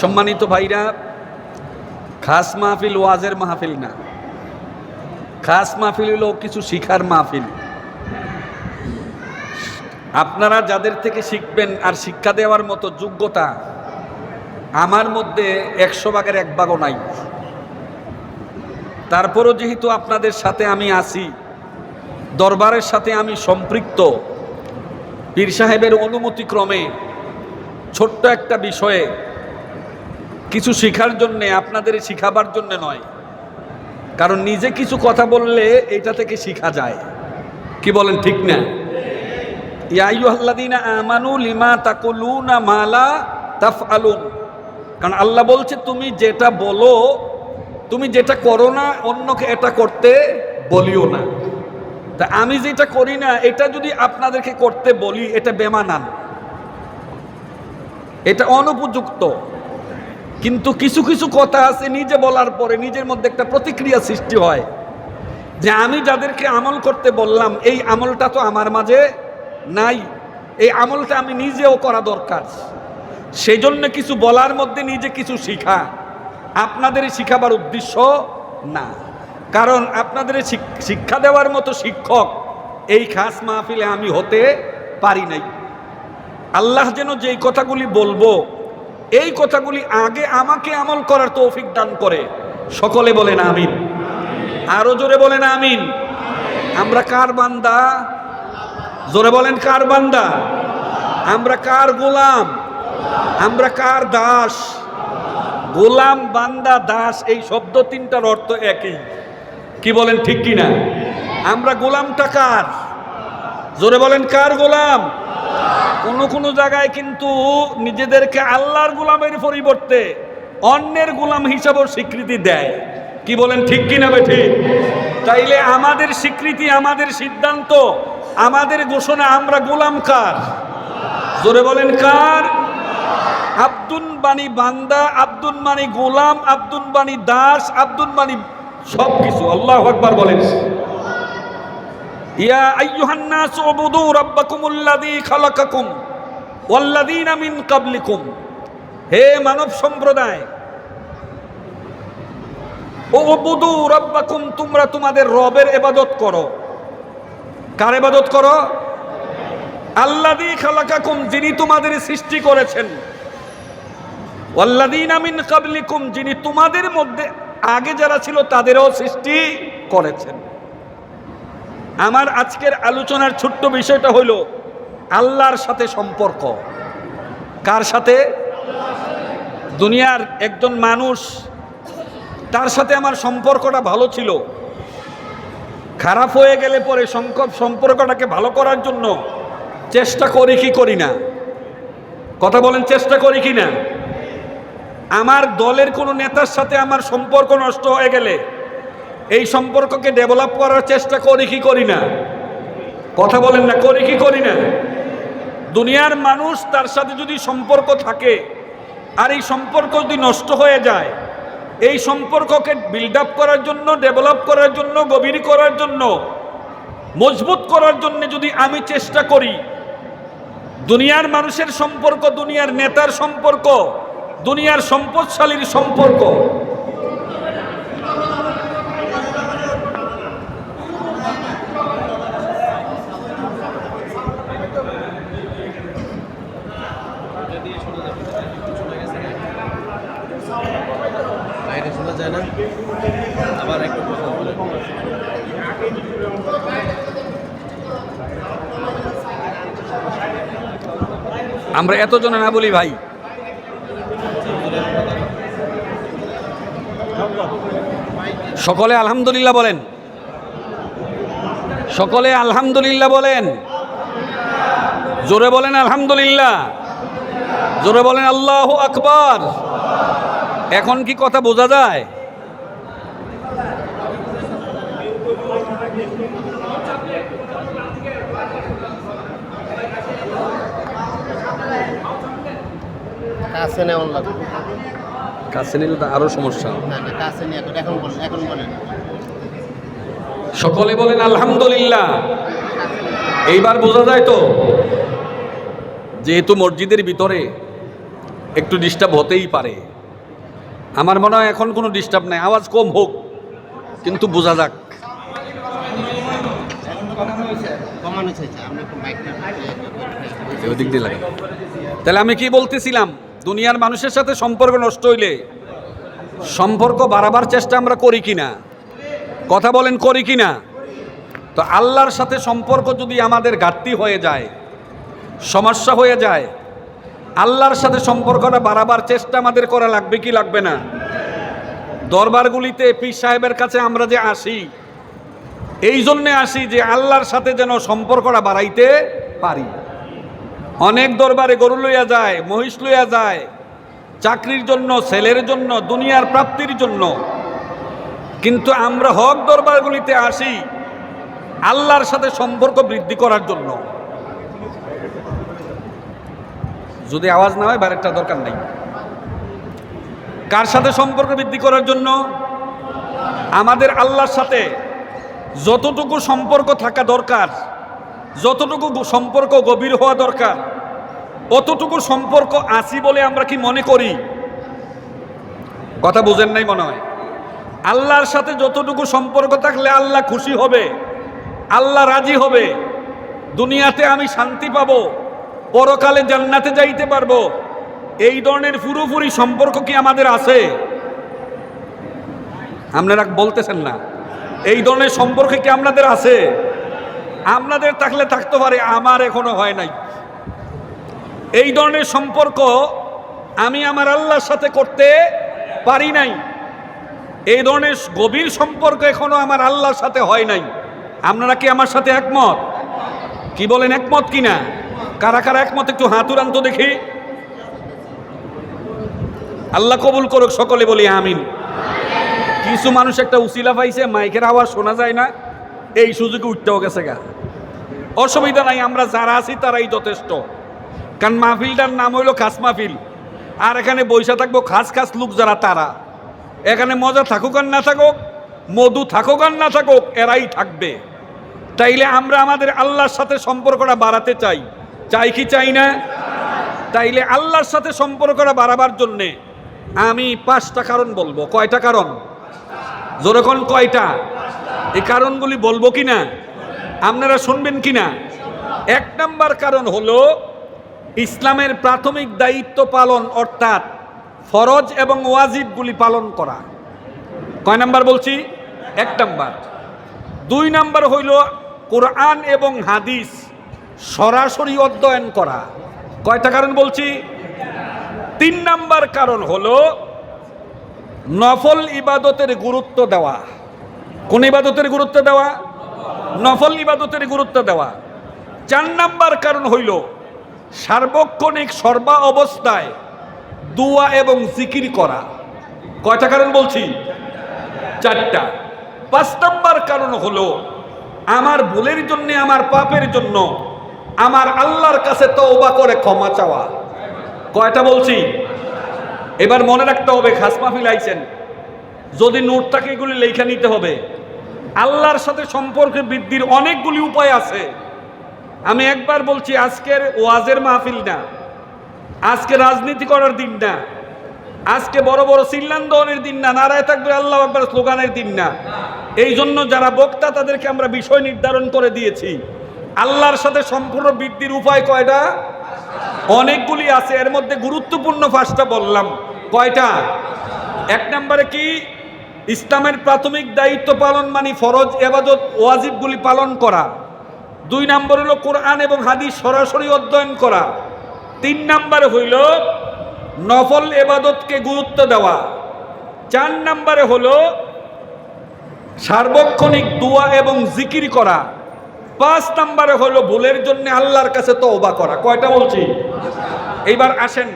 সম্মানিত ভাইরা, খাস মাহফিল ওয়াজের মাহফিল না। খাস মাহফিল হলো কিছু শিখার মাহফিল। আপনারা যাদের থেকে শিখবেন আর শিক্ষা দেওয়ার মতো যোগ্যতা, আমার মধ্যে একশো ভাগের এক ভাগও নাই। তারপরও যেহেতু আপনাদের সাথে আমি আছি, দরবারের সাথে আমি সম্পৃক্ত, পীর সাহেবের অনুমতিক্রমে ছোট্ট একটা বিষয়ে কিছু শেখার জন্যে আপনাদের শিখাবার জন্য নয়। কারণ নিজে কিছু কথা বললে এটা থেকে শিখা যায়। কি বলেন ঠিক না? ইয়াইয়ুহাল্লাযীনা আমানু লিমা তাকুলুনা মালা তাফআলুন। কারণ আল্লাহ বলছে, তুমি যেটা বলো, তুমি যেটা করো না, অন্যকে এটা করতে বলিও না। তা আমি যেটা করি না, এটা যদি আপনাদেরকে করতে বলি, এটা বেমানান। এটা অনুপযুক্ত। কিন্তু কিছু কিছু কথা আছে নিজে বলার পরে নিজের মধ্যে একটা প্রতিক্রিয়া সৃষ্টি হয় যে আমি যাদেরকে আমল করতে বললাম, এই আমলটা তো আমার মাঝে নাই। এই আমলটা আমি নিজেও করা দরকার। সেই জন্য কিছু বলার মধ্যে নিজে কিছু শিখা। আপনাদের শিখাবার উদ্দেশ্য না। কারণ আপনাদের শিক্ষা দেওয়ার মতো শিক্ষক এই খাস মাহফিলে আমি হতে পারি নাই। আল্লাহ যেন যেই কথাগুলি বলব, এই কথাগুলি আগে আমাকে আমল করার তৌফিক দান করে। সকলে বলেন আমিন। আরও জোরে বলেন আমিন। আমরা কার বান্দা? জোরে বলেন কার বান্দা? আমরা কার গোলাম? আমরা কার দাস? গোলাম, বান্দা, দাস, এই শব্দ তিনটার অর্থ একই। কি বলেন ঠিক কি না আমরা গোলামটা কার? জোরে বলেন কার গোলাম? কোনো কোনো জায়গায় কিন্তু নিজেদেরকে আল্লাহর গোলামের পরিবর্তে অন্যের গোলাম হিসাবেও স্বীকৃতি দেয়। কি বলেন, ঠিক কি না ঠিক? তাইলে আমাদের স্বীকৃতি, আমাদের সিদ্ধান্ত, আমাদের ঘোষণা, আমরা গোলাম কার? জোরে বলেন, কার? আব্দুল বাণী বান্দা আব্দুল মানি গোলাম আব্দুল বাণী দাস আব্দুল বাণী সব কিছু আল্লাহ আকবার বলেন। ইয়া আইয়ুহান নাস উবুদু রাব্বাকুমুল্লাযী খালাকাকুম ওয়াল্লাযীনা মিন ক্বাবলিকুম। হে মানব সম্প্রদায়, উবুদু রাব্বাকুম, তোমরা তোমাদের রবের ইবাদত করো। কার ইবাদত করো? আল্লাযী খালাকাকুম, যিনি তোমাদের সৃষ্টি করেছেন। ওয়াল্লাযীনা মিন ক্বাবলিকুম, যিনি তোমাদের মধ্যে, আগে যারা ছিল তাদেরও সৃষ্টি করেছেন। আমার আজকের আলোচনার ছোট্ট বিষয়টা হলো আল্লাহর সাথে সম্পর্ক। কার সাথে? দুনিয়ার একজন মানুষ, তার সাথে আমার সম্পর্কটা ভালো ছিল। খারাপ হয়ে গেলে পরে সংকট সম্পর্কটাকে ভালো করার জন্য চেষ্টা করি কি করি না? কথা বলেন, চেষ্টা করি কি না? আমার দলের কোনো নেতার সাথে আমার সম্পর্ক নষ্ট হয়ে গেলে এই সম্পর্ককে ডেভেলপ করার চেষ্টা করি কি করি না? কথা বলেন না, করি কি করি না? দুনিয়ার মানুষ তার সাথে যদি সম্পর্ক থাকে আর এই সম্পর্ক যদি নষ্ট হয়ে যায়, এই সম্পর্ককে বিল্ড আপ করার জন্য ডেভেলপ করার জন্য, গভীর করার জন্য, মজবুত করার জন্য যদি আমি চেষ্টা করি, দুনিয়ার মানুষের সম্পর্ক, দুনিয়ার নেতার সম্পর্ক, দুনিয়ার সম্পদশালীর সম্পর্ক বাইরে শোনা যায় না আবার একটু কথা বলে আমরা এতজনে না বলি ভাই। সকলে আলহামদুলিল্লাহ বলেন। সকলে আলহামদুলিল্লাহ বলেন। জোরে বলেন আলহামদুলিল্লাহ। জোরে বলেন আল্লাহ আকবার। এখন কি কথা বোঝা যায়? কাছে নেওয়ার লাগবে কাছে নিলে তো আরও সমস্যা। না না কাছে নিয়ে এখন বলেন এখন বলেন সকলে বলেন আলহামদুলিল্লাহ। এইবার বোঝা যায় তো যেহেতু মসজিদের ভিতরে একটু ডিস্টার্ব হতেই পারে। আমার মনে হয় এখন কোনো ডিস্টার্ব নাই আওয়াজ কম হোক কিন্তু বোঝা যাক। তাহলে আমি কি বলতেছিলাম? দুনিয়ার মানুষের সাথে সম্পর্ক নষ্ট হইলে সম্পর্ক বাড়াবার চেষ্টা আমরা করি কি না কথা বলেন, করি কি না তো আল্লাহর সাথে সম্পর্ক যদি আমাদের ঘাটতি হয়ে যায়, সমস্যা হয়ে যায়, আল্লাহর সাথে সম্পর্কটা বাড়াবার চেষ্টা আমাদের করা লাগবে কি লাগবে না? দরবারগুলিতে পীর সাহেবের কাছে আমরা যে আসি, এই জন্যে আসি যে আল্লাহর সাথে যেন সম্পর্কটা বাড়াইতে পারি। অনেক দরবারে গরু লইয়া যায়, মহিষ লইয়া যায়, চাকরির জন্য ছেলের জন্য, দুনিয়ার প্রাপ্তির জন্য। কিন্তু আমরা হক দরবারগুলিতে আসি আল্লাহর সাথে সম্পর্ক বৃদ্ধি করার জন্য। যদি আওয়াজ না হয়, বারেকটা দরকার নেই। কার সাথে সম্পর্ক বৃদ্ধি করার জন্য? আমাদের আল্লাহর সাথে যতটুকু সম্পর্ক থাকা দরকার যতটুকু সম্পর্ক গভীর হওয়া দরকার, অতটুকু সম্পর্ক আছি বলে আমরা কি মনে করি? কথা বুঝেন নাই মনে হয়? আল্লাহর সাথে যতটুকু সম্পর্ক থাকলে আল্লাহ খুশি হবে, আল্লাহ রাজি হবে। দুনিয়াতে আমি শান্তি পাবো, পরকালে জান্নাতে যাইতে পারব। এই ধরনের পুরোপুরি সম্পর্ক কি আমাদের আছে? আপনারা বলতেছেন না। এই ধরনের সম্পর্কে কি আপনাদের আছে? আপনাদের থাকলে থাকতে পারে, আমার এখনও হয় নাই। এই ধরনের সম্পর্ক আমি আমার আল্লাহর সাথে করতে পারি নাই। এই ধরনের গভীর সম্পর্ক এখনও আমার আল্লাহর সাথে হয় নাই। আপনারা কি আমার সাথে একমত? কি বলেন, একমত কিনা? কারা কারা একমত? একটু হাতুরান্ত দেখি। আল্লাহ কবুল করুক, সকলে বলি আমিন। কিছু মানুষ একটা উসিলা পাইছে, মাইকের আওয়াজ শোনা যায় না। এই সুযোগে উঠতেও গেছে গা। অসুবিধা নাই, আমরা যারা আছি তারাই যথেষ্ট। কারণ মাহফিলটার নাম হইল খাস মাহফিল। আর এখানে বৈশা থাকব খাস খাস লোক যারা তারা। এখানে মজা থাকুক আর না থাকুক, মধু থাকুক আর না থাকুক, এরাই থাকবে। তাইলে আমরা আমাদের আল্লাহর সাথে সম্পর্কটা বাড়াতে চাই। চাই কি চাই না? তাইলে আল্লাহর সাথে সম্পর্কটা বাড়াবার জন্যে আমি পাঁচটা কারণ বলব। কয়টা কারণ? যেরকম কয়টা? এই কারণগুলি বলব কি না? আপনারা শুনবেন কি না এক নাম্বার কারণ হলো, ইসলামের প্রাথমিক দায়িত্ব পালন অর্থাৎ ফরজ এবং ওয়াজিবগুলি পালন করা। কয় নাম্বার বলছি? এক নাম্বার। দুই নাম্বার হইল কোরআন এবং হাদিস সরাসরি অধ্যয়ন করা। কয়টা কারণ বলছি? তিন নাম্বার কারণ হলো, নফল ইবাদতের গুরুত্ব দেওয়া। কোন ইবাদতের গুরুত্ব দেওয়া? নফল ইবাদতের গুরুত্ব দেওয়া। চার নাম্বার কারণ হইল, সার্বক্ষণিক সর্বা অবস্থায় দুয়া এবং জিকির করা। কয়টা কারণ বলছি? চারটা। পাঁচ নাম্বার কারণ হলো, আমার ভুলের জন্য, আমার পাপের জন্য আমার আল্লাহর কাছে তওবা করে ক্ষমা চাওয়া। কয়টা বলছি? এবার মনে রাখতে হবে, খাস মাহফিল যদি নোটটাকে এগুলি লেখা নিতে হবে আল্লাহর সাথে সম্পর্কে বৃদ্ধির অনেকগুলি উপায় আছে। আমি একবার বলছি, আজকের ওয়াজের মাহফিল না, আজকে রাজনীতি করার দিন না, আজকে বড় বড় সিল্লান দহনের দিন না, নারায় থাকবে আল্লাহ একবার স্লোগানের দিন না। এই জন্য যারা বক্তা, তাদেরকে আমরা বিষয় নির্ধারণ করে দিয়েছি। আল্লাহর সাথে সম্পূর্ণ বৃদ্ধির উপায় কয়টা? অনেকগুলি আছে, এর মধ্যে গুরুত্বপূর্ণ পাঁচটা বললাম। কয়টা? এক নম্বরে কি? ইসলামের প্রাথমিক দায়িত্ব পালন মানে ফরজ এবাদত ওয়াজিবগুলি পালন করা। দুই নম্বর হলো কোরআন এবং হাদিস সরাসরি অধ্যয়ন করা। তিন নম্বর হইল নফল এবাদতকে গুরুত্ব দেওয়া। চার নম্বরে হলো সার্বক্ষণিক দোয়া এবং জিকির করা। পাঁচ নম্বরে হলো ভুলের জন্য আল্লাহর কাছে তো তওবা করা। কয়টা বলছি? এইবার আসেন।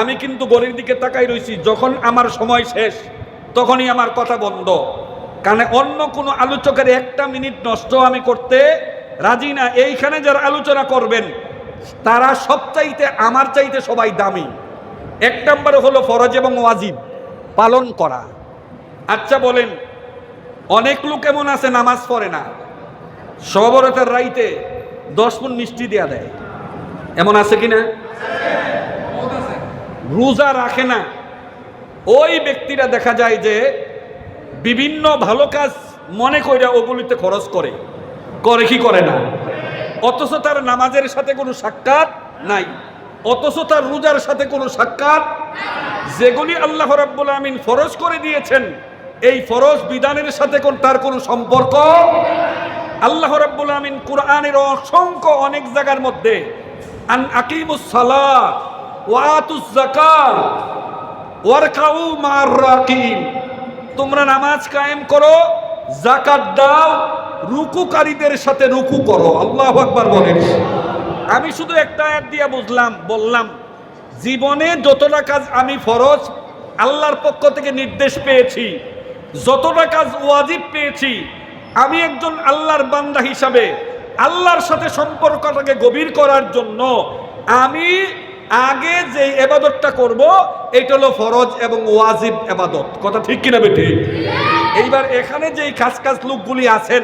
আমি কিন্তু গরির দিকে তাকাই রইছি, যখন আমার সময় শেষ। তখনই আমার কথা বন্ধ। কারণ অন্য কোনো আলোচকের একটা মিনিট নষ্ট আমি করতে রাজি না। এইখানে যারা আলোচনা করবেন তারা সবচাইতে আমার চাইতে সবাই দামি। এক নম্বরে হলো ফরজ এবং ওয়াজিব পালন করা। আচ্ছা বলেন অনেক লোক এমন আছে নামাজ পড়ে না। সবরতার রাইতে দশ মন মিষ্টি দেয়া দেয়। এমন আছে কি না রোজা রাখে না। ওই ব্যক্তিরা দেখা যায় যে বিভিন্ন ভালো কাজ মনে কইরা ওগুলিতে খরচ করে। করে কি করে না? অথচ তার নামাজের সাথে কোনো সাক্ষাৎ নাই। অথচ তার রোজার সাথে কোনো সাক্ষাৎ যেগুলি আল্লাহ রাব্বুল আমিন ফরজ করে দিয়েছেন, এই ফরজ বিধানের সাথে কোন তার কোনো সম্পর্ক? আল্লাহ রাব্বুল আমিন কোরআনের অসংখ্য অনেক জায়গার মধ্যে আন আকিমুস সালাহ ওয়া আতুজ যাকাত তোমরা নামাজ কায়েম করো জাকাত দাও, রুকুকারীদের সাথে রুকু করো। আল্লাহু আকবার বলেন। আমি শুধু একটা আয়াত দিয়া বুঝলাম, বললাম, জীবনে যতটা কাজ আমি ফরজ, আল্লাহর পক্ষ থেকে নির্দেশ পেয়েছি। যতটা কাজ ওয়াজিব পেয়েছি, আমি একজন আল্লাহর বান্দা হিসাবে, আল্লাহর সাথে সম্পর্কটাকে গভীর করার জন্য আমি আগে যে এবাদতটা করব এটা হলো ফরজ এবং ওয়াজিব এবাদত। কথা ঠিক কিনা বেটি? এইবার এখানে যে কাজ কাজ লোকগুলি আছেন,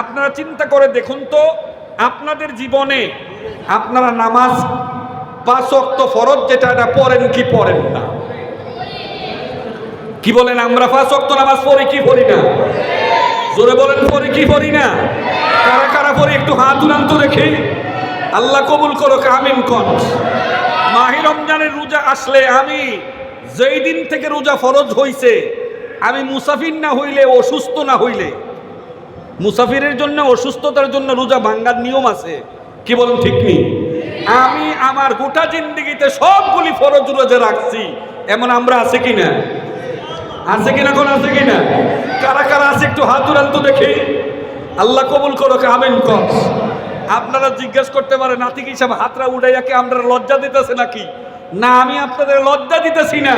আপনারা চিন্তা করে দেখুন তো, আপনাদের জীবনে আপনারা নামাজ পাঁচ অক্ত ফরজ, যেটা এটা পড়েন কি পড়েন না? কি বলেন, আমরা পাঁচ অক্ত নামাজ পড়ি কি পড়ি না? জোরে বলেন, পড়ি কি পড়ি না? কারা কারা পড়ি, একটু হাত উড়ান্ত রেখে আল্লাহ কবুল করো আমিন কন। মাহি রমজানের রোজা আসলে আমি যেই দিন থেকে রোজা ফরজ হইছে, আমি মুসাফির না হইলে, অসুস্থ না হইলে, মুসাফিরের জন্য, অসুস্থতার জন্য রোজা ভাঙ্গার নিয়ম আছে, কি বলুন ঠিক নেই আমি আমার গোটা জিন্দিগিতে সবগুলি ফরজ রোজা রাখছি, এমন আমরা আছে কি না আছে কিনা কোন আছে কিনা? কারা কারা আছে একটু হাত উড়ান তো দেখি। আল্লাহ কবুল করো আমেন কর। আপনারা জিজ্ঞেস করতে পারেন নাতিক হিসাবে হাতরা উঠাইয়া কি আমরা লজ্জা দিতেছে নাকি? না, আমি আপনাদের লজ্জা দিতেছি না।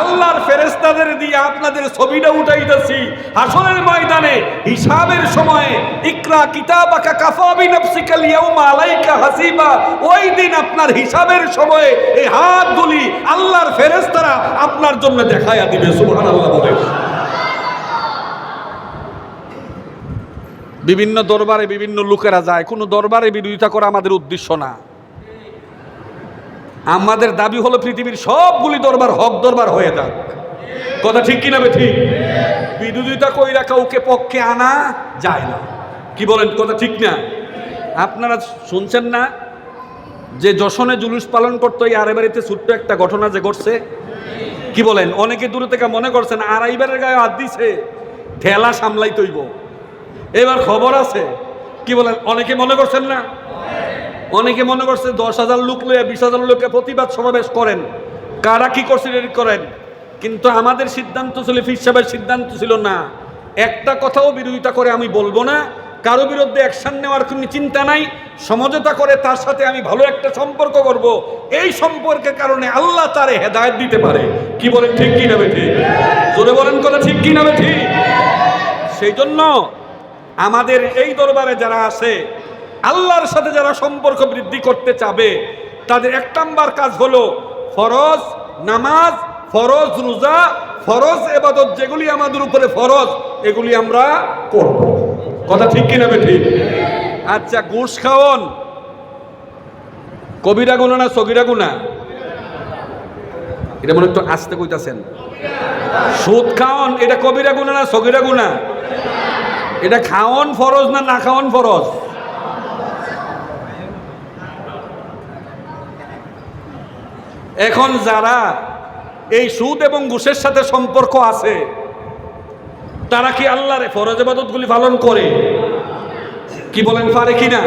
আল্লাহর ফেরেস্তাদের দিয়ে আপনাদের ছবিটা উঠাইতেছি। হাসনের ময়দানে, হিসাবের সময়ে, ইকরা কিতাবাকা কাফাবি নফসিকাল ইয়াউমা আলাইকা হাসিবা। ওই দিন আপনার হিসাবের সময়ে এই হাতগুলি আল্লাহর ফেরেস্তারা আপনার জন্য দেখাইয়া দিবে, সুবহানাল্লাহ বলে। বিভিন্ন দরবারে বিভিন্ন লোকেরা যায়। কোনো দরবারে বিরোধিতা করা আমাদের উদ্দেশ্য না। আমাদের দাবি হলো পৃথিবীর সবগুলি দরবার হক দরবার হয়ে যাক। কথা ঠিক কিনা ঠিক? বিরোধিতা কইরা কাউকে পক্ষে আনা যায় না। কি বলেন, কথা ঠিক না? আপনারা শুনছেন না? যে যশনে জুলুস পালন করতো এই আরে বাড়িতে ছোট্ট একটা ঘটনা যে ঘটছে? কি বলেন? অনেকে দূরে থেকে মনে করছেন আড়াইবারের গায়ে হাত দিছে ঠেলা সামলাই তৈব এবার খবর আছে। কি বলেন, অনেকে মনে করছেন না? অনেকে মনে করছে দশ হাজার লোক লইয়া বিশ হাজার লোকে প্রতিবাদ সমাবেশ করেন। কারা কি করছে রেডি করেন? কিন্তু আমাদের সিদ্ধান্ত ছিল, ফির সাহেবের সিদ্ধান্ত ছিল না। একটা কথাও বিরোধিতা করে আমি বলব না। কারও বিরুদ্ধে অ্যাকশন নেওয়ার কোনো চিন্তা নাই। সমঝোতা করে তার সাথে আমি ভালো একটা সম্পর্ক করব। এই সম্পর্কের কারণে আল্লাহ তারে হেদায়ত দিতে পারে। কি বলেন, ঠিক কি না বেঠি? জোরে বলেন কথা ঠিক কি না বেঠি? সেই জন্য আমাদের এই দরবারে যারা আছে, আল্লাহর সাথে যারা সম্পর্ক বৃদ্ধি করতে চাবে, তাদের এক নাম্বার কাজ হলো ফরজ, নামাজ, ফরজ রোজা, ফরজ এবাদত যেগুলি আমাদের উপরে ফরজ, এগুলি আমরা করব। কথা ঠিক কিনা ঠিক? আচ্ছা ঘুষ খাওয়ন। কবিরা গুণা না সগিরা গুণা এটা মনে একটু আসতে কইতাছেন। সুদ খাওয়ন, এটা কবিরা গুণা না সগিরা গুণা এটা খাওয়ান ফরজ না না খাওয়ান ফরজ? এখন যারা এই সুদ এবং ঘুষের সাথে সম্পর্ক আছে, তারা কি আল্লাহরে ফরজ এবাদতগুলি পালন করে? কি বলেন, পারে কি না?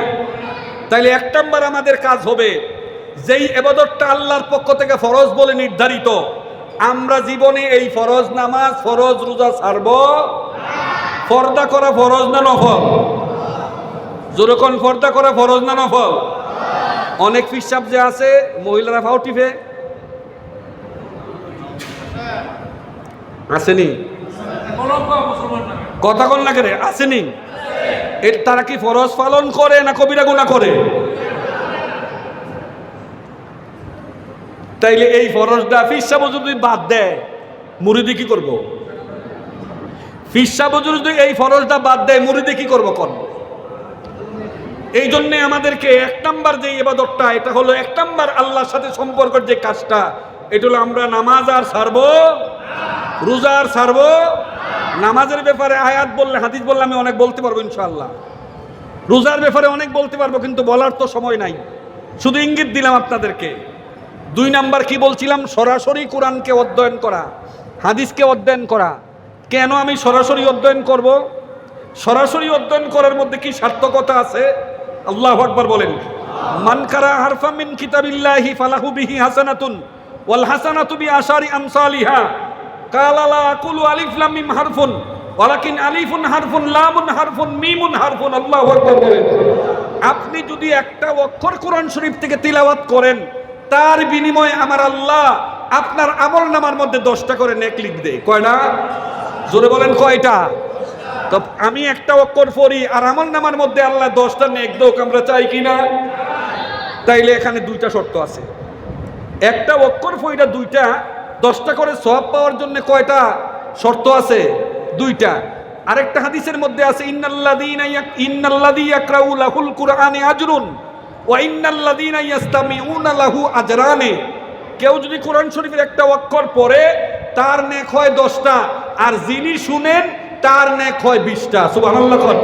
তাইলে এক নম্বর আমাদের কাজ হবে, যেই এবাদতটা আল্লাহর পক্ষ থেকে ফরজ বলে নির্ধারিত, আমরা জীবনে এই ফরজ নামাজ, ফরজ রোজা ছাড়ব ফর্দা করা ফরজ না নফল? যেরকম ফর্দা করা ফরজ না নফল? অনেক ফিসাব যে আছে, মহিলারা ফাও টিপে। আসেনি? কথা কন লাগে রে আসেনি? এর তারা কি ফরজ পালন করে না কবিরা গুণা করে? তাইলে এই ফরজটা ফিসাব যদি বাদ দেয়, মুরিদি কি করব? ফিসাব যদি এই ফরজটা বাদ দেয়, মুরিদি কি করব কর এই জন্যে আমাদেরকে এক নাম্বার যে এবাদতটা এটা হলো এক নাম্বার আল্লাহর সাথে সম্পর্কের যে কাজটা। এটা হলো আমরা নামাজ আর সারবো রোজা আর সারবো নামাজের ব্যাপারে আয়াত বললে, হাদিস বললে আমি অনেক বলতে পারব ইনশাআল্লাহ। রোজার ব্যাপারে অনেক বলতে পারব, কিন্তু বলার তো সময় নাই। শুধু ইঙ্গিত দিলাম আপনাদেরকে। দুই নাম্বার কি বলছিলাম? সরাসরি কোরআনকে অধ্যয়ন করা, হাদিসকে অধ্যয়ন করা। কেন আমি সরাসরি অধ্যয়ন করব? সরাসরি অধ্যয়ন করার মধ্যে কি সার্থকতা আছে? আল্লাহ আকবার বলেন। মান কারা হারফা মিন কিতাবিল্লাহি ফালাহু বিহি হাসানাতুন ওয়াল হাসানাতু বি আশারি আমসালিহা। কালা লা আকুলু আলিফ লাম মিম হারফুন। ওয়ালাকিন আলিফুন হারফুন, লামুন হারফুন, মিমুন হারফুন, আল্লাহু আকবার বলেন। আপনি যদি একটা অক্ষর কোরআন শরীফ থেকে তিলাওয়াত করেন, তার বিনিময়ে আমার আল্লাহ আপনার আমল নামার মধ্যে দশটা করে নেক লিখ দেয় কয়টা জোরে বলেন কয়টা? তো আমি একটা অক্ষর পড়ি, আর আমার নামার মধ্যে আল্লাহ দশটা নেক দোক আমরা চাই কিনা? তাইলে এখানে দুইটা শর্ত আছে। একটা অক্ষর ফইটা দুইটা, দশটা করে সব পাওয়ার জন্য কয়টা শর্ত আছে? দুইটা। আরেকটা হাদিসের মধ্যে আছে, ইন্নাল্লাযীনা ইয়াক, ইন্নাল্লাযী ইয়াকরাউ লাহুল কুরআনে আজরুন ওয়া ইন্নাল্লাযীনা ইয়াস্তামিউনা লাহু আজরানে। কেউ যদি কোরআন শরীফের একটা অক্ষর পড়ে, তার নেক হয় দশটা। আর যিনি শুনেন, তার নেক হয় বিশটা। কর।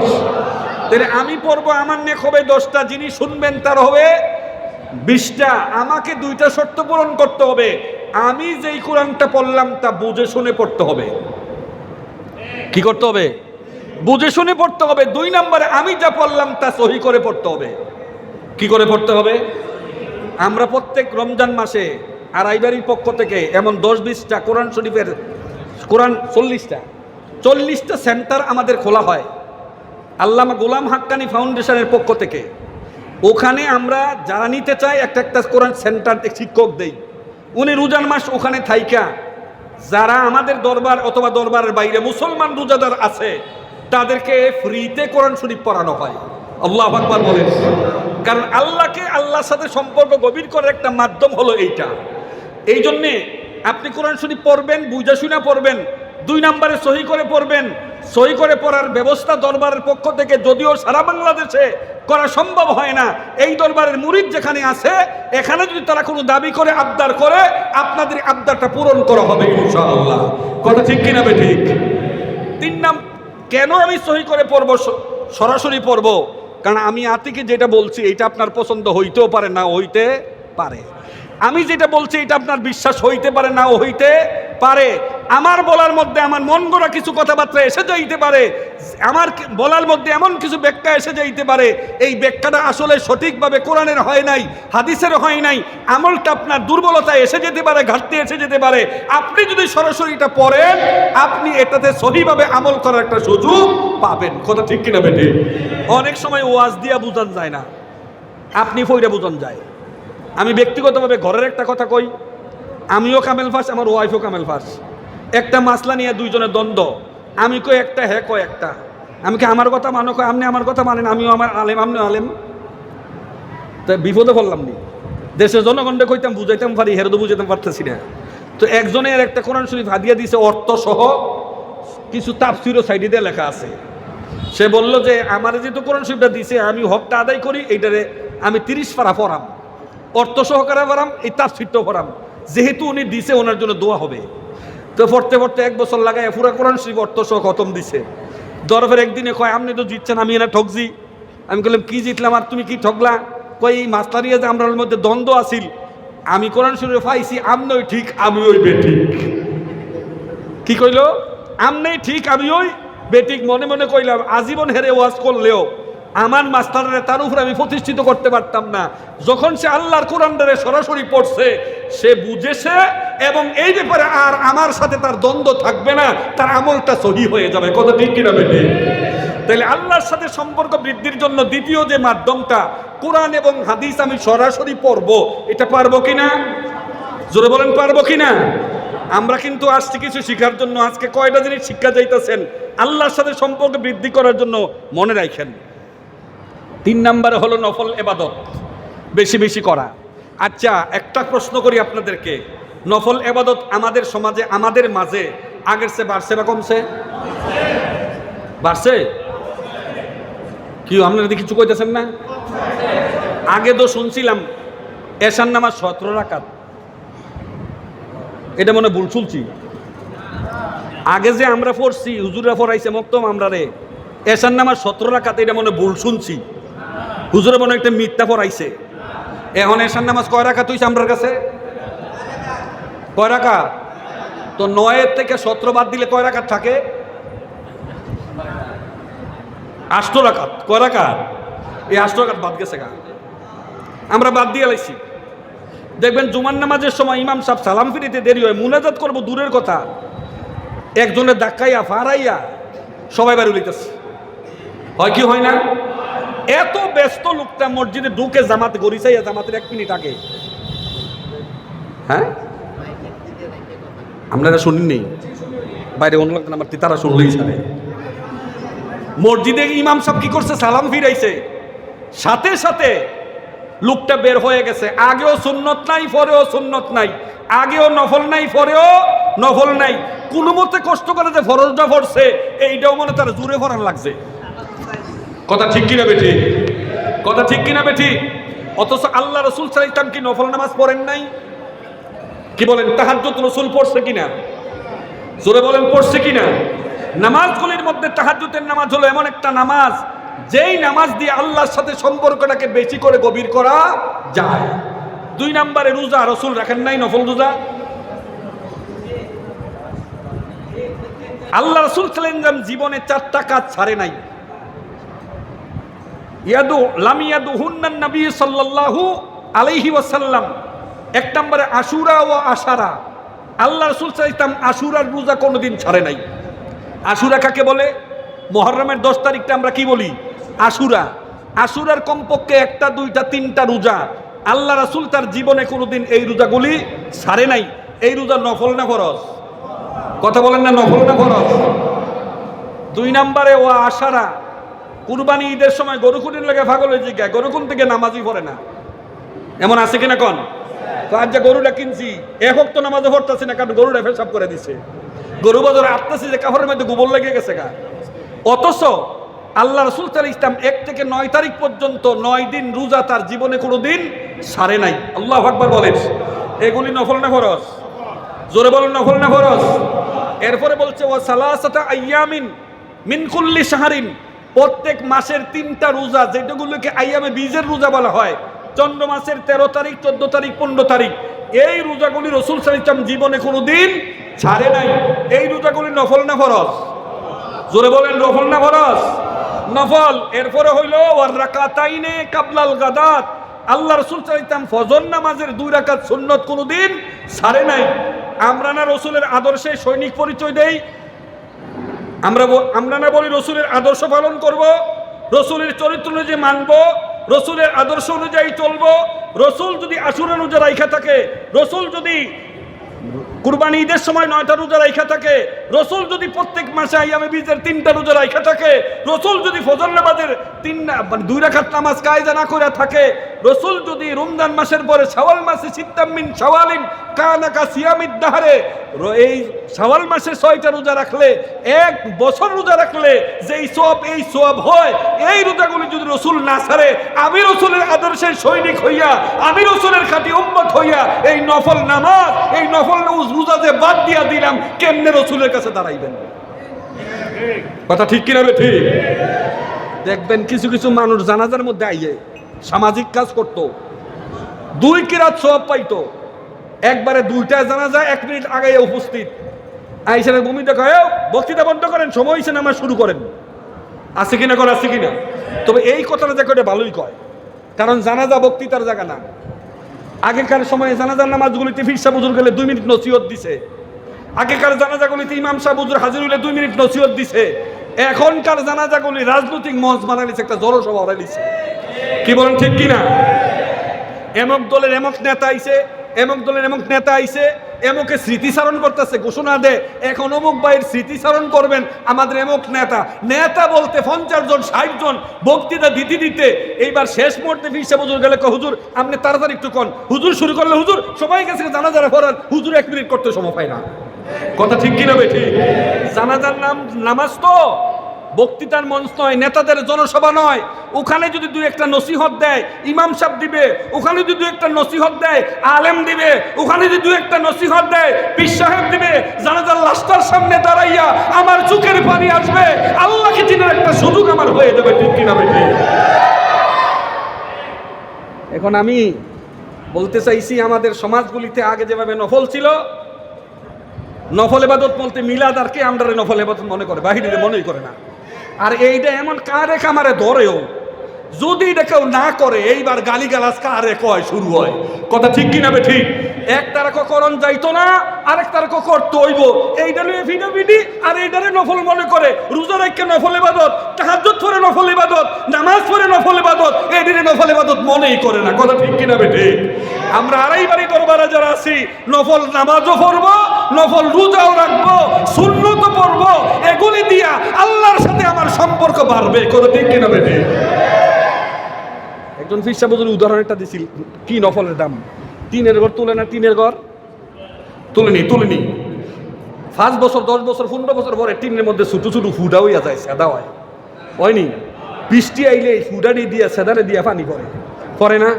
তাহলে আমি পড়ব, আমার নেক হবে দশটা, যিনি শুনবেন তার হবে বিশটা। আমাকে দুইটা শর্ত পূরণ করতে হবে। আমি যেই কোরআনটা পড়লাম, তা বুঝে শুনে পড়তে হবে। কি করতে হবে? বুঝে শুনে পড়তে হবে। দুই নম্বরে আমি যা পড়লাম, তা সহি করে পড়তে হবে। কি করে পড়তে হবে? আমরা প্রত্যেক রমজান মাসে আড়াইবাড়ির পক্ষ থেকে, এমন দশ, বিশটা কোরআন শরীফের কোরআন চল্লিশটা। চল্লিশটা সেন্টার আমাদের খোলা হয় আল্লামা গোলাম হাক্কানি ফাউন্ডেশনের পক্ষ থেকে। ওখানে আমরা যারা নিতে চাই একটা একটা কোরআন সেন্টার শিক্ষক দেই। উনি রোজান মাস ওখানে থাইকা। যারা আমাদের দরবার অথবা দরবারের বাইরে মুসলমান রোজাদার আছে তাদেরকে ফ্রিতে কোরআন শরীফ পড়ানো হয়। আল্লাহ আকবার বলেন। কারণ আল্লাহকে আল্লাহর সাথে সম্পর্ক গভীর করার একটা মাধ্যম হলো এইটা। এই জন্যে আপনি কোরআন শরীফ পড়বেন, বুঝা শুনা পড়বেন, দুই নম্বরে সহি করে পড়বেন, সহি করে পড়ার ব্যবস্থা দরবারের পক্ষ থেকে যদিও সারা বাংলাদেশে করা সম্ভব হয় না, এই দরবারের মুরিদ যেখানে আছে, এখানে যদি তারা কোনো দাবি করে, আবদার করে, আপনাদের আবদারটা পূরণ করা হবে ইনশাআল্লাহ। কথা ঠিক কিনা বে ঠিক? তিন নাম, কেন আমি সহি করে পড়ব সরাসরি পড়ব? কারণ আমি আতিকে যেটা বলছি এটা আপনার পছন্দ হইতেও পারে, না হইতে পারে। আমি যেটা বলছি, এটা আপনার বিশ্বাস হইতে পারে, না হইতে পারে। আমার বলার মধ্যে আমার মন গড়া কিছু কথাবার্তা এসে যাইতে পারে। আমার বলার মধ্যে এমন কিছু ব্যাখ্যা এসে যাইতে পারে। এই ব্যাখ্যাটা আসলে সঠিকভাবে কোরআনের হয় নাই, হাদিসের হয় নাই। আমলটা আপনার দুর্বলতা এসে যেতে পারে, ঘাটতি এসে যেতে পারে। আপনি যদি সরাসরি এটা পড়েন, আপনি এটাতে সহিভাবে আমল করার একটা সুযোগ পাবেন। কথা ঠিক কিনা বেটে? অনেক সময় ওয়াজ দিয়া বুঝান যায় না। আপনি ফইরা বুঝান যায়। আমি ব্যক্তিগতভাবে ঘরের একটা কথা কই, আমিও কামেল ফাঁস, আমার ওয়াইফও কামেল ফাঁস। একটা মাসলা নিয়ে দুইজনের দ্বন্দ্ব, আমি কই একটা হ্যাঁ কয় একটা। আমি কি আমার কথা মানো, কয় আপনি আমার কথা মানেন, আমিও আমার আলেম, আপনিও আলেম? তা বিপদে পড়লাম নি। দেশের জনগণকে কইতাম, বুঝাইতাম পারি, হেরদো বুঝাইতাম পারতেছি না। তো একজনের একটা কোরআন শরীফ হাদিয়া দিছে অর্থ সহ কিছু তাপসিরও সাইডে দিয়ে লেখা আছে। সে বলল যে, আমার যেহেতু কোরআন শরীফটা দিছে, আমি হকটা আদায় করি, এইটারে আমি তিরিশ পারা পড়াম। অর্থ সহকারে পড়াম এই তার তাপসিরটাও পড়াম যেহেতু উনি দিছে, ওনার জন্য দোয়া হবে। তো পড়তে পড়তে এক বছর লাগায় পুরা কোরআন শরীফ অর্থ সহ খতম দিছে। দরফের একদিনে কয় আপনি তো জিতছেন, আমি এনা ঠকছি আমি বললাম কি জিতলাম আর তুমি কি ঠকলা কই এই মাস্টারিয়া যে আমরার মধ্যে দ্বন্দ্ব আসিল আমি কোরআন শরীফ পাইছি আমনই ঠিক আমি ওই বেঠিক। কি কইল? আমনেই ঠিক আমি ওই বেটিক মনে মনে কইলাম, আজীবন হেরে ওয়াজ করলেও আমার মাস্টারের তার উপরে আমি প্রতিষ্ঠিত করতে পারতাম না। যখন সে আল্লাহর কোরআন দ্বারে সরাসরি পড়ছে, সে বুঝেছে এবং এই ব্যাপারে আর আমার সাথে তার দ্বন্দ্ব থাকবে না, তার আমলটা সহি হয়ে যাবে। কত ঠিক কিনা বেটে তাহলে আল্লাহর সাথে সম্পর্ক বৃদ্ধির জন্য দ্বিতীয় যে মাধ্যমটা, কোরআন এবং হাদিস আমি সরাসরি পড়ব, এটা পারব কিনা? জোরে বলেন, পারব কিনা? আমরা কিন্তু আসছি কিছু শিখার জন্য আজকে কয়টা জিনিস শিক্ষা যাইতেছেন? আল্লাহর সাথে সম্পর্ক বৃদ্ধি করার জন্য মনে রাখেন। তিন নম্বরে হলো নফল এবাদত, বেশি বেশি করা। আচ্ছা একটা প্রশ্ন করি আপনাদেরকে। নফল এবাদত আমাদের সমাজে, আমাদের মাঝে আগের সে বাড়ছে না কমছে? বাড়ছে? কি আপনারা কিছু কইতেছেন না? আগে তো শুনছিলাম এশান নামাজ সতেরো রাকাত। এটা মনে ভুল শুনছি। আগে যে আমরা পড়ছি হুজুরা পড়াইছে, মক্তম আমরা রে এসার নামার সতেরো রাখাতে এটা মনে ভুল শুনছি। হুজুরে মনে একটা মিথ্যা পড়াইছে। এখন এসার নামাজ কয় রাখা তুই আমরার কাছে? কয় রাখা তো নয়ের থেকে সতেরো বাদ দিলে কয় রাখাত থাকে? আষ্ট রাখাত কয় রাখাত এই আষ্ট রাখাত বাদ গেছে গা। আমরা বাদ দিয়ে লাইছি। দেখবেন জুমার নামাজের সময় ইমাম সাহেব সালাম ফিরিতে দেরি হয়, মুনাজাত করব দূরের কথা। একজনের ধাক্কাইয়া ফারাইয়া সবাই বাড়ি উলিতেছে হয় কি হয় না? এত ব্যস্ত লোকটা মসজিদে ঢুকে জামাতে গরিসাইয়া জামাতের এক মিনিট আগে। হ্যাঁ? আপনারা শুনিনি বাইরে অন্য লোক আমার তারা শুনলেই ছাড়ে মসজিদে ইমাম সাহেব কি করছে? সালাম ফিরাইছে। সাথে সাথে লোকটা বের হয়ে গেছে। আগেও সুন্নত নাই, পরেও সুন্নত নাই। আগেও নফল নাই, পরেও নফল নাই। কোনো মতে কষ্ট করে যে ফরজটা পড়ছে এইটাও মনে তার জুড়ে ভরার লাগছে। কথা ঠিক কিনা বেঠি? কথা ঠিক কিনা বেঠি? অথচ আল্লাহ রসুল সালাইতাম কি নফল নামাজ পড়েন নাই? কি বলেন, তাহাজ্জুদ রসুল পড়ছে কিনা? জোরে বলেন, পড়ছে কিনা? নামাজগুলির মধ্যে তাহাজ্জুদের নামাজ হলো এমন একটা নামাজ, যেই নামাজ দিয়ে আল্লাহর সাথে সম্পর্কটাকে বেশি করে গভীর করা যায়। দুই নম্বরে রোজা, রসুল রাখেন নাই নফল রোজা? আল্লাহ রসুল সাল্লাম জীবনে চারটা কাজ ছাড়ে নাই। ইয়াদু লাম ইয়াদু হুন্নান নবী সাল্লাল্লাহু আলাইহি ওয়াসাল্লাম। এক নম্বরে আশুরা ও আশারা। আল্লাহ রসুল সাল্লাম আশুরার রোজা কোনোদিন ছাড়ে নাই। আশুরা কাকে বলে? মহরমের দশ তারিখটা আমরা কি বলি? আশুরা। আশুরার কমপক্ষে একটা, দুইটা, তিনটা রোজা। আল্লাহ রাসুল তার জীবনে কোনোদিন এই রোজাগুলি ছাড়ে নাই। এই রোজা নফল না ফরজ? কথা বলেন না, নফল না ফরজ? দুই নম্বরে ও আশারা। কুরবানি ঈদের সময় গরু কুটির লাগে ফাগল জিজ্ঞায় গরু কোন থেকে নামাজই পড়ে না। এমন আছে কিনা কন? তো আজ যে গরুটা কিনছি এক তো নামাজে পড়তেছি না, কারণ গরুটা ফেসাব করে দিছে। গরু বাজারে আটতেছি যে কাপড়ের মধ্যে গোবর লেগে গেছে গা। অথচ আল্লাহ রসুল তাল ইসলাম এক থেকে নয় তারিখ পর্যন্ত নয় দিন রোজা তার জীবনে কোনো দিন সারে নাই। আল্লাহ আকবর বলেন। এগুলি নফল না ফরজ? জোরে বলেন, নফল না ফরজ? এরপরে বলছে ও সালাসাতা আইয়ামিন মিনকুল্লি সাহারিন প্রত্যেক মাসের তিনটা রোজা, যেটাগুলোকে আইয়ামে বীজের রোজা বলা হয়, চন্দ্র মাসের তেরো তারিখ, চোদ্দ তারিখ, পনেরো তারিখ, এই রোজাগুলি রসুল সালিতাম জীবনে কোনো দিন ছাড়ে নাই। এই রোজাগুলি নফল না ফরজ? জোরে বলেন, নফল না ফরজ? নফল। এরপরে হইল রাকাতাইনে কাবলাল গাদাত। আল্লাহ রসুল চাইতাম ফজর নামাজের দুই রাকাত সুন্নত কোনো দিন ছাড়ে নাই। আমরা না রসুলের আদর্শে সৈনিক পরিচয় দেই আমরা আমরা না বলি রসুলের আদর্শ পালন করব, রসুলের চরিত্র অনুযায়ী মানব, রসুলের আদর্শ অনুযায়ী চলব, রসুল যদি আসুরের অনুযায়ী রাইখা থাকে, রসুল যদি কুরবানি ঈদের সময় নয়টা রোজা রাইখা থাকে। রসুল যদি প্রত্যেক মাসে আইয়ামে বীজের তিনটা রোজা রাইখা থাকে, রসুল যদি ফজর নামাজের তিন মানে দুই রাখাত নামাজ কায়দা না করে থাকে, রসুল যদি রমজান মাসের পরে শাওয়াল মাসে সিত্তামিন শাওয়ালিন কানাকা সিয়ামিদ দাহারে এই শাওয়াল মাসে ছয়টা রোজা রাখলে, এক বছর রোজা রাখলে যেই সব এই সব হয়, এই রোজাগুলি যদি রসুল না ছাড়ে, আমি রসুলের আদর্শের সৈনিক হইয়া, আমি রসুলের খাঁটি উম্মত হইয়া, এই নফল নামাজ, এই নফল রোজা যে বাদ দিয়া দিলাম, কেমনে রসুলের কাছে দাঁড়াইবেন? কথা ঠিক কিনা বে ঠিক? দেখবেন কিছু কিছু মানুষ জানাজার মধ্যে আইয়ে সামাজিক কাজ করত। দুই কিরাত সব পাইতো। একবারে দুইটায় যায় এক মিনিট আগে উপস্থিত। আইসারে ভূমি দেখা বক্তৃতা বন্ধ করেন, সময় হয়েছে নামা শুরু করেন। আছে কিনা করে আছে কিনা? তবে এই কথাটা যে করে ভালোই কয়। কারণ জানাজা বক্তৃতার জায়গা না। আগেকার সময়ে জানাজার নামাজগুলিতে ফিরসা বুজুর গেলে দুই মিনিট নসিহত দিছে। আগেকার জানাজাগুলিতে ইমাম শাহ বুজুর হাজির হইলে দুই মিনিট নসিহত দিছে। এখনকার জানাজাগুলি রাজনৈতিক মঞ্চ বানাইছে একটা জনসভা বানাইছে কি বলেন ঠিক কিনা? এমক দলের এমক নেতা আইছে, এমক দলের এমক নেতা আইছে এমকে স্মৃতিচারণ করতেছে, ঘোষণা দে, এখন অমুক ভাইয়ের স্মৃতিচারণ করবেন আমাদের এমক নেতা। নেতা বলতে পঞ্চাশ জন, ষাট জন, বক্তৃতা দিতে দিতে। এইবার শেষ মুহূর্তে ফিরসা হুজুর গেলে হুজুর, আপনি তাড়াতাড়ি একটু কন। হুজুর শুরু করলে, হুজুর, সবাই গেছে জানা যারা ফরান হুজুর এক মিনিট করতে সময় পায় না। কথা ঠিক কিনা বে ঠিক জানাজার নাম, নামাজ তো। বক্তৃতার মঞ্চ নয়, নেতাদের জনসভা নয়। ওখানে যদি দু একটা নসিহত দেয়, ইমাম সাহেব দিবে, ওখানে যদি দু একটা নসিহত দেয়, আলেম দিবে, ওখানে যদি দু একটা নসিহত দেয়, পীর সাহেব দিবে, জানাজার লাস্টার সামনে দাঁড়াইয়া আমার চোখের পানি আসবে, আল্লাহকে চিনার একটা সুযোগ আমার হয়ে যাবে, ঠিক এখন আমি বলতে চাইছি, আমাদের সমাজগুলিতে আগে যেভাবে নফল ছিল, নফল এবাদত বলতে মিলাদ আর কে আমরা নফল এবাদত মনে করে বাহিরে মনেই করে না। আর এইটা এমন কারে কামারে ধরেও, যদি এটা কেউ না করে, এইবার গালি গালাজ কারে কয় শুরু হয়? কথা ঠিক কিনা ঠিক? এক তারা করণ যাইতো না, আরেক তারা করতে হইব। এইটা নিয়ে ভিডিও আর এইটারে নফল মনে করে। রোজা রাখকে নফল ইবাদত, তাহাজ্জুদ পরে নফল ইবাদত, নামাজ পড়ে নফল ইবাদত এইদিনে নফল ইবাদত মনেই করে না। কথা ঠিক কিনা ঠিক? আমরা আড়াই বাড়ি দরবারে যারা আছি, নফল নামাজও পড়ব, নফল রোজাও রাখব, সুন্নত পড়ব এগুলি দিয়া আল্লাহর সাথে আমার সম্পর্ক বাড়বে। কথা ঠিক কিনা বে ঠিক একজন ফিরসা বদল উদাহরণ একটা দিছিল, কি নফলের দাম? তিনের ঘর তুলে না, তিনের ঘর? তুলেনি তুলেনি পাঁচ বছর, দশ বছর, পনেরো বছর পরে টিনের মধ্যে ছোটো ছোটো ফুডা হইয়া যায়, সেদা হয়। হয়নি বৃষ্টি আইলে এই ফুডানি দিয়া সেদারে দিয়া পানি পরে পরে না?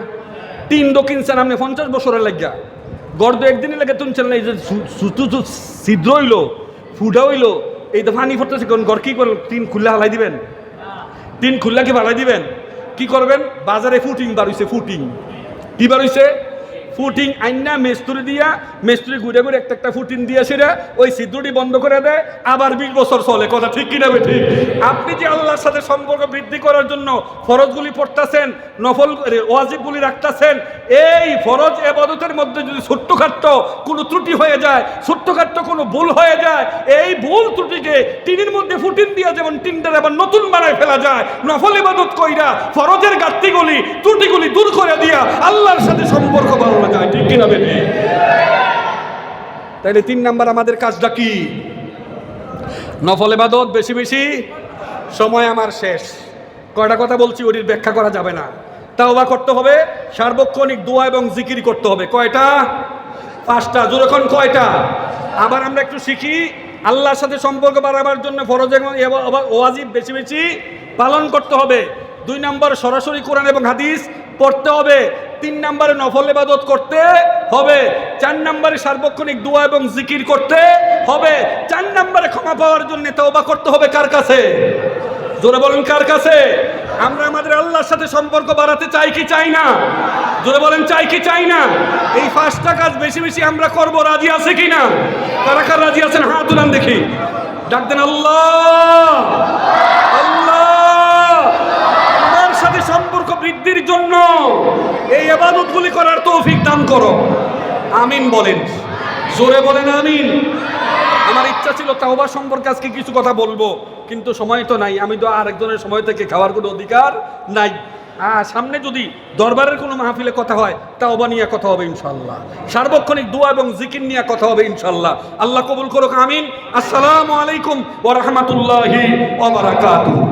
তিন দক্ষিণ সেন আপনি পঞ্চাশ বছরের লাগিয়া। তো একদিনই লাগে তুলছেন না, এই যে ছিদ্র হইল ফুডা হইল, এই তো পানি ফুটতেছে কোন ঘর কি করেন তিন খুল্লা হালাই দিবেন। তিন খুললা কি ভালাই দিবেন। কি করবেন? বাজারে ফুটিং বার হইছে, ফুটিং। কি বাড়িছে ফুটিং আইনা মেস্তুরি দিয়া, মেস্তুরি ঘুরে ঘুরে একটা একটা ফুটিং দিয়ে সেটা ওই সিদ্ধুটি বন্ধ করে দেয়, আবার বিশ বছর চলে। কথা ঠিক কিনা ঠিক? আপনি যে আল্লাহর সাথে সম্পর্ক বৃদ্ধি করার জন্য ফরজগুলি পড়তেছেন, নফল ওয়াজিবগুলি রাখতেছেন, এই ফরজ এবাদতের মধ্যে যদি ছোট্টখাট্ট কোনো ত্রুটি হয়ে যায়, ছোট্টখাট্ট কোনো ভুল হয়ে যায়, এই ভুল ত্রুটিকে টিনের মধ্যে ফুটিন দিয়া যেমন টিনটার আবার নতুন বানায় ফেলা যায়, নফল ইবাদত কইরা ফরজের গাত্তিগুলি ত্রুটিগুলি দূর করে দিয়া আল্লাহর সাথে সম্পর্ক বাড়ানো যায় ঠিক কিনা বেটি তাইলে তিন নাম্বার আমাদের কাজটা কি? নফল ইবাদত বেশি বেশি সময় আমার শেষ। কয়টা কথা বলছি, ওটির ব্যাখ্যা করা যাবে না। তাওবা করতে হবে, সার্বক্ষণিক দোয়া এবং জিকির করতে হবে। কয়টা? পাঁচটা। যখন কয়টা? আবার আমরা একটু শিখি, আল্লাহর সাথে সম্পর্ক বাড়াবার জন্য ফরজ এবং ওয়াজিব বেশি বেশি পালন করতে হবে। দুই নম্বর সরাসরি কোরআন এবং হাদিস পড়তে হবে। তিন নম্বরে নফল ইবাদত করতে হবে, চার নম্বরে সার্বক্ষণিক দোয়া এবং জিকির করতে হবে, চার নম্বরে ক্ষমা পাওয়ার জন্য তওবা করতে হবে কার কাছে? জোরে বলেন কার কাছে? আমরা আমাদের আল্লাহর সাথে সম্পর্ক বাড়াতে চাই কি চাই না? জোরে বলেন চাই কি চাই না? এই পাঁচটা কাজ বেশি বেশি আমরা করব, রাজি আছে কি না? কারা কার রাজি আছেন? হাত তুলান দেখি। ডাক দেন আল্লাহ! আল্লাহ আমার সাথে সম্পর্ক বৃদ্ধির জন্য এই আবাদতগুলি করার তৌফিক দান করো। আমিন বলেন। জোরে বলেন আমিন। আমার ইচ্ছা ছিল তাওবা সম্পর্কে আজকে কিছু কথা বলব, কিন্তু সময় তো নাই। আমি তো আরেকজনের সময় থেকে খাওয়ার কোনো অধিকার নাই। হ্যাঁ সামনে যদি দরবারের কোনো মাহফিলে কথা হয়, তাওবা নিয়ে কথা হবে ইনশাল্লাহ সার্বক্ষণিক দোয়া এবং জিকির নিয়ে কথা হবে ইনশাল্লাহ আল্লাহ কবুল করুক, আমিন। আসসালামু আলাইকুম ওয়া রাহমাতুল্লাহি ওয়া বারাকাতুহু।